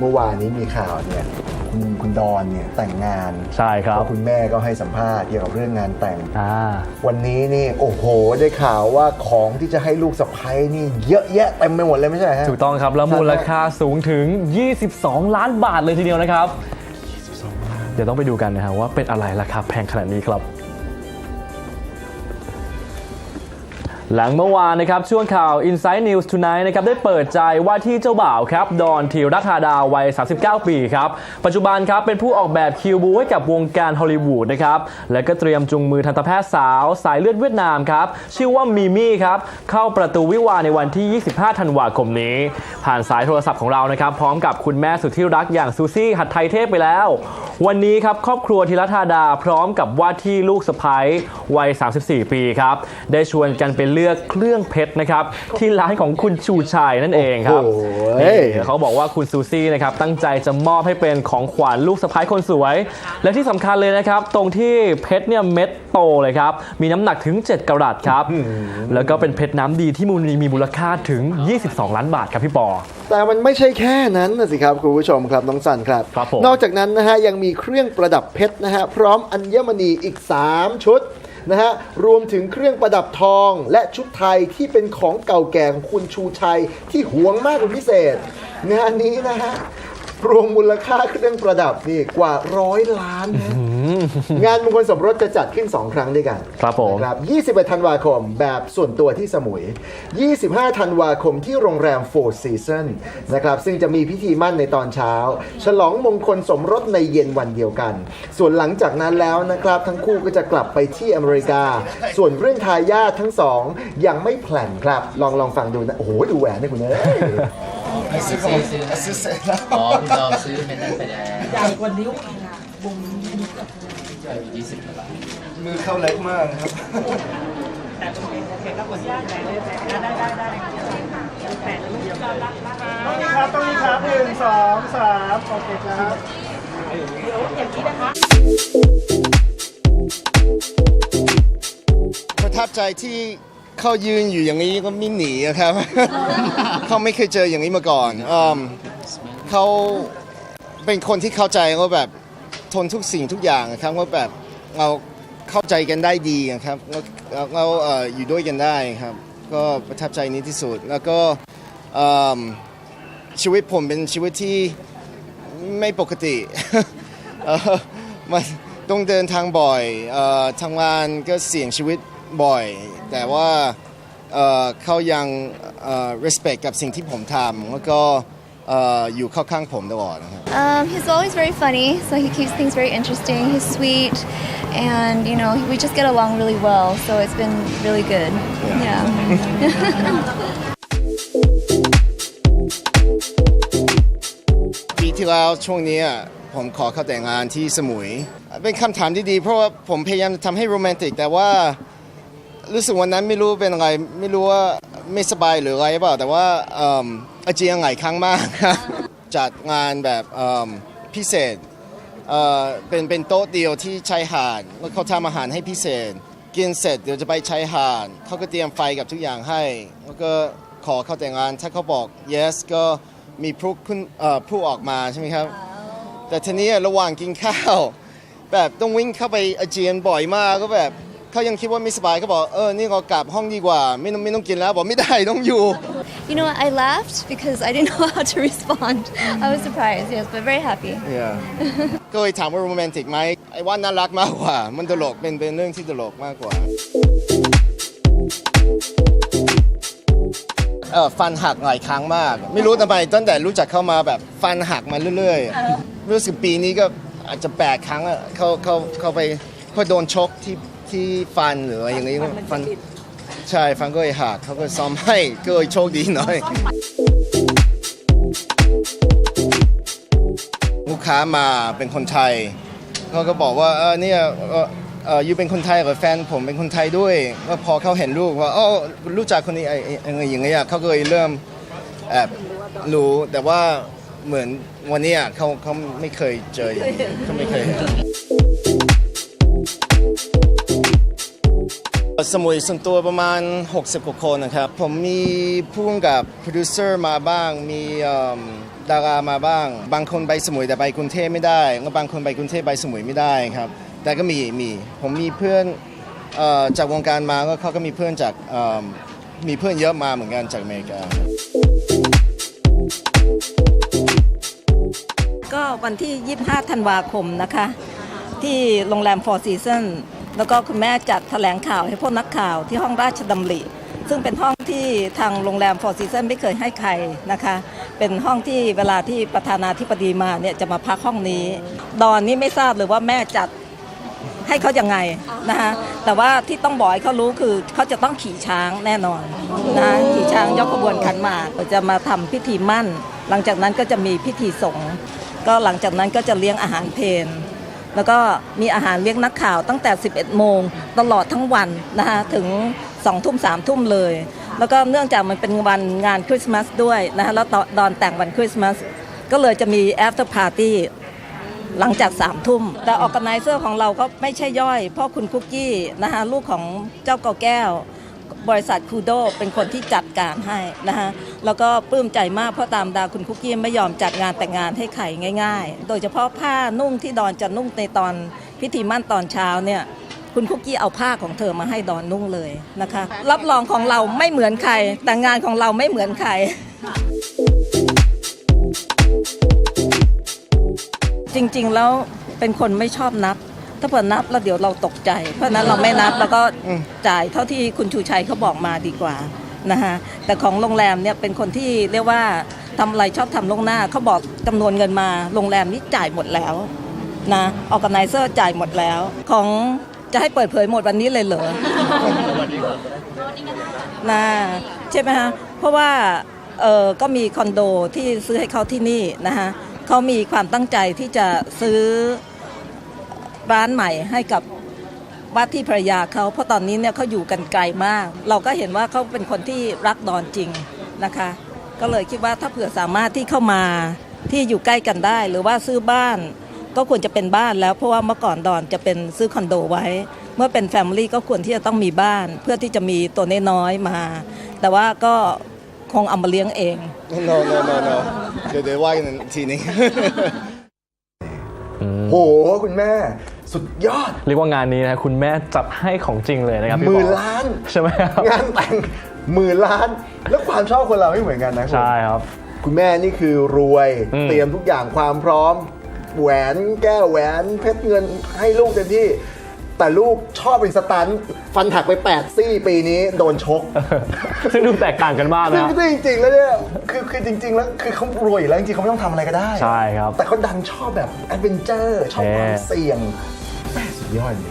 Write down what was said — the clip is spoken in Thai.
เมื่อวานนี้มีข่าวเนี่ยคุณคุณดอนเนี่ยแต่งงานใช่ครับ แล้วคุณแม่ก็ให้สัมภาษณ์เกี่ยวกับเรื่องงานแต่ง อ่า วันนี้นี่โอ้โหได้ข่าวว่าของที่จะให้ลูกสะใภ้นี่เยอะแยะเต็มไปหมดเลยไม่ใช่ฮะ ถูกต้องครับ แล้วมูลค่าสูงถึง 22 ล้านบาทเลยทีเดียวนะครับ เดี๋ยวต้องไปดูกันนะฮะว่าเป็นอะไรราคาแพงขนาดนี้ครับ หลังเมื่อวานนะครับช่วงข่าว Inside News Tonight นะครับได้เปิดใจว่าที่เจ้าบ่าวครับดอนธีรัธาดาวัย 39 ปีครับ ปัจจุบันครับเป็นผู้ออกแบบคิวบูให้กับวงการฮอลลีวูดนะครับและก็เตรียมจุงมือทันตแพทย์สาว สายเลือดเวียดนามครับ ชื่อว่ามีมี่ครับเข้าประตูวิวาในวันที่ 25 ธันวาคมนี้ ผ่านสายโทรศัพท์ของเรานะครับพร้อมกับคุณแม่สุดที่รักอย่างซูซี่หัดไทยเทพไปแล้ว วันนี้ครับครอบครัวธีรัธาดาพร้อมกับว่าที่ลูกสะพ้ยวัย 34 ปีครับได้ชวนกันไปเลือกเครื่องเพชรนะครับที่ร้านของคุณชูชัยนั่นเองครับโอ้โหนี่เขาบอกว่าคุณซูซี่นะครับตั้งใจจะมอบให้เป็นของขวัญลูกสะพ้ายคนสวย และที่สำคัญเลยนะครับ ตรงที่เพชรเนี่ยเม็ดโตเลยครับ มีน้ำหนักถึง 7กะรัตครับ แล้วก็เป็นเพชรน้ำดีที่มูลมีมูลค่าถึง 22 ล้านบาทครับพี่ปอ แต่มันไม่ใช่แค่นั้นนะสิครับคุณผู้ชมครับน้องสันครับครับผมนอกจากนั้นนะฮะยังมีเครื่องประดับเพชรนะฮะพร้อมอัญมณีอีก 3 ชุด นะฮะรวมถึงเครื่องประดับทอง และชุดไทยที่เป็นของเก่าแก่ของคุณชูชัยที่หวงมากเป็นพิเศษ งานนี้นะฮะรวมมูลค่าเครื่องประดับนี่กว่าร้อยล้านนะ งานมงคลสมรสจะจัดขึ้น 2 ครั้งด้วยกันครับผม นะครับ21ธันวาคมแบบส่วนตัวที่สมุย 25 ธันวาคมที่โรงแรม Four Seasons นะครับซึ่งจะมีพิธีมั่นในตอนเช้า ฉลองมงคลสมรสในเย็นวันเดียวกัน ส่วนหลังจากนั้นแล้วนะครับทั้งคู่ก็จะกลับไปที่อเมริกา ส่วนเรื่องทายาททั้งสองยังไม่แผลนครับ ลองลองฟังดูนะ โอ้โห ดูแหวนนี่คุณเอ้ยซื้อของซื้ออ๋อคุณจอมซื้อเป็นนั่นไปแล้ว ใหญ่กว่านิ้วอีก ใช่ยี่สิบกว่าบาทมือเข้าเล็กมากครับ แต่โอเคโอเคครับคนที่ใหญ่เลยแต่ได้ได้ได้แต่ลูกเดียวกันรักนะคะต้องนี้ครับต้องนี้ครับหนึ่งสองสามโอเคครับเดี๋ยวอย่างนี้นะคะประทับใจที่เขายืนอยู่อย่างนี้ก็ไม่หนีอะครับ เขาไม่เคยเจออย่างนี้มาก่อนอืมเขาเป็นคนที่เข้าใจว่าแบบ ทนทุกสิ่งทุกอย่างครับว่าแบบเราเข้าใจกันได้ดีอะครับเราเราเราเออยู่ด้วยกันได้ครับ ก็ประทับใจนี้ที่สุด แล้วก็ชีวิตผมเป็นชีวิตที่ไม่ปกติมันต้องเดินทางบ่อยออทำงานก็เสี่ยงชีวิตบ่อย แต่ว่าเเขายัง respect กับสิ่งที่ผมทำแล้วก็ อ่ออยู่เข้าข้างผมตลอดนะครับ Um, he's always very funny, so he keeps things very interesting. He's sweet, and you know we just get along really well. So it's been really good. Yeah. ปีที่แล้วช่วงนี้อะผมขอเข้าแต่งงานที่สมุย เป็นคำถามที่ดี เพราะว่าผมพยายามจะทำให้โรแมนติก แต่ว่ารู้สึกวันนั้นไม่รู้เป็นอะไร ไม่รู้ว่าไม่สบายหรืออะไรเปล่าแต่ว่าเอาเจียงหลายครั้งมากครับจัดงานแบบพิเศษเเป็นเป็นโต๊ะเดียวที่ชายหาดแล้วเขาทำอาหารให้พิเศษ กินเสร็จเดี๋ยวจะไปชายหาดเขาก็เตรียมไฟกับทุกอย่างให้ แล้วก็ขอเข้าแต่งงานถ้าเขาบอก yes ก็มีพลุขึ้นเอ่อพลุออกมาใช่ไหมครับ แต่ทีนี้ระหว่างกินข้าว แบบต้องวิ่งเข้าไปอาเจียนบ่อยมากก็แบบ เขายังคิดว่าไม่สบายเขาบอกเออนี่เรากลับห้องดีกว่า ไม่ต้องไม่ต้องกินแล้วบอกไม่ได้ต้องอยู่ You know what? I laughed because I didn't know how to respond. I was surprised, yes, but very happy. Yeah. ก็เลยถามว่าโรแมนติกไหมไอ้ว่าน่ารักมากกว่า มันตลกเป็นเป็นเรื่องที่ตลกมากกว่าเออฟันหักหลายครั้งมาก ไม่รู้ทำไมตั้งแต่รู้จักเข้ามาแบบฟันหักมาเรื่อยๆ รู้สึกปีนี้ก็อาจจะแปดครั้งอะเขาเขาเขาไปเขาโดนชกที่ ที่ฟันหรืออะไรอย่างนี้ฟันใช่ฟันก็เลยหักเขาก็ซ้อมให้ก็เลยโชคดีหน่อยลูกค้ามาเป็นคนไทยเขาก็บอกว่าเออเนี่ยเอ่อเออยูเป็นคนไทยเหรือแฟนผมเป็นคนไทยด้วยก็พอเขาเห็นลูกว่าอ๋อรู้จักคนนี้ไอ้ไอ้ไอ้อย่างเงี้ยเขาก็เลยเริ่มแอบรู้แต่ว่าเหมือนวันเนี้ยเขาเขาไม่เคยเจออย่างนี้เขาไม่เคย สมุยส่วนตัวประมาณ 60กว่าคนนะครับ ผมมีผู้กำกับโปรดิวเซอร์มาบ้าง มีดารามาบ้าง บางคนไปสมุยแต่ไปกรุงเทพไม่ได้แล้วบางคนไปกรุงเทพไปสมุยไม่ได้ครับ แต่ก็มีมี ผมมีเพื่อนออจากวงการมาก็เขาก็มีเพื่อนจากมมีเพื่อนเยอะมาเหมือนกันจากอเมริกา ก็วันที่ 25 ธันวาคมนะคะ ที่โรงแรม Four Seasons แล้วก็คุณแม่จัดแถลงข่าวให้พวกนักข่าวที่ห้องราชดำริ ซึ่งเป็นห้องที่ทางโรงแรม Four Seasons ไม่เคยให้ใครนะคะ เป็นห้องที่เวลาที่ประธานาธิบดีมาเนี่ยจะมาพักห้องนี้ ดอนนี่ไม่ทราบเลยว่าแม่จัดให้เขายังไงนะคะแต่ว่าที่ต้องบอกให้เขารู้คือเขาจะต้องขี่ช้างแน่นอนนะขี่ช้างยกขบวนขันหมากจะมาทำพิธีมั่น หลังจากนั้นก็จะมีพิธีสงฆ์ก็หลังจากนั้นก็จะเลี้ยงอาหารเพล แล้วก็มีอาหารเลี้ยงนักข่าวตั้งแต่ 11 โมงตลอดทั้งวันนะคะถึง2ทุ่ม3ทุ่มเลย แล้วก็เนื่องจากมันเป็นวันงานคริสต์มาสด้วยนะคะแล้วตอนแต่งวันคริสต์มาสก็เลยจะมี after party หลังจากสามทุ่ม แต่ออกกไนเซอร์ของเราก็ไม่ใช่ย่อย เพราะคุณคุกกี้นะคะลูกของเจ้าเกาแก้ว บริษัทคูโดเป็นคนที่จัดการให้นะคะแล้วก็ปลื้มใจมากเพราะตามดาคุณคุกกี้ไม่ยอมจัดงานแต่งงานให้ใครง่าย ๆ โดยเฉพาะผ้านุ่งที่ดอนจะนุ่งในตอนพิธีมั่นตอนเช้าเนี่ยคุณคุกกี้เอาผ้าของเธอมาให้ดอนนุ่งเลยนะคะ รับรองของเราไม่เหมือนใคร แต่งานของเราไม่เหมือนใครจริงๆแล้วเป็นคนไม่ชอบนับ ถ้าเผื่อนับแล้วเดี๋ยวเราตกใจ เพราะฉะนั้นเราไม่นับแล้วก็จ่ายเท่าที่คุณชูชัยเขาบอกมาดีกว่านะฮะแต่ของโรงแรมเนี่ยเป็นคนที่เรียกว่าทำอะไรชอบทำล่วงหน้าเขาบอกจำนวนเงินมาโรงแรมนี้จ่ายหมดแล้วนะออกกไนเซอร์จ่ายหมดแล้ว ของจะให้เปิดเผยหมดวันนี้เลยเหรอนะใช่ไหมฮะเพราะว่าเออก็มีคอนโดที่ซื้อให้เขาที่นี่นะฮะเขามีความตั้งใจที่จะซื้อ ร้านใหม่ให้กับว่าที่ภรรยาเขาเพราะตอนนี้เนี่ยเขาอยู่กันไกลมาก เราก็เห็นว่าเขาเป็นคนที่รักดอนจริงนะคะ ก็เลยคิดว่าถ้าเผื่อสามารถที่เข้ามาที่อยู่ใกล้กันได้ หรือว่าซื้อบ้าน ก็ควรจะเป็นบ้านแล้วเพราะว่าเมื่อก่อนดอนจะเป็นซื้อคอนโดไว้ เมื่อเป็นแฟมิลี่ก็ควรที่จะต้องมีบ้าน เพื่อที่จะมีตัวน้อยๆมา แต่ว่าก็คงเอามาเลี้ยงเอง no no no no เดี๋ยวเดี๋ยวว่ากันอีกทีนึงโหคุณแม่ สุดยอด เรียกว่างานนี้นะคุณแม่จัดให้ของจริงเลยนะครับพี่หมื่นปอล้าน ใช่ไหมครับงานแต่งหมื่นล้าน แล้วความชอบคนเราไม่เหมือนกันนะคุณใช่ครับ คุณแม่นี่คือรวย อืม เตรียมทุกอย่างความพร้อม แหวนแก้วแหวนเพชรเงินให้ลูกเต็มที่ แต่ลูกชอบเป็นสตันท์ฟันถักไป 8 ซี่ปีนี้โดนชก ซึ่งดูแตกต่างกันมากซึ่งนะ ซึ่งจริงๆแล้วเนี่ยคือคือจริง ๆ แล้วคือเขารวยอยู่แล้วจริงๆเขาไม่ต้องทำอะไรก็ได้ใช่ครับแต่เขาดันชอบแบบแอดเวนเจอร์ชอบความแน่เสี่ยง 一万年。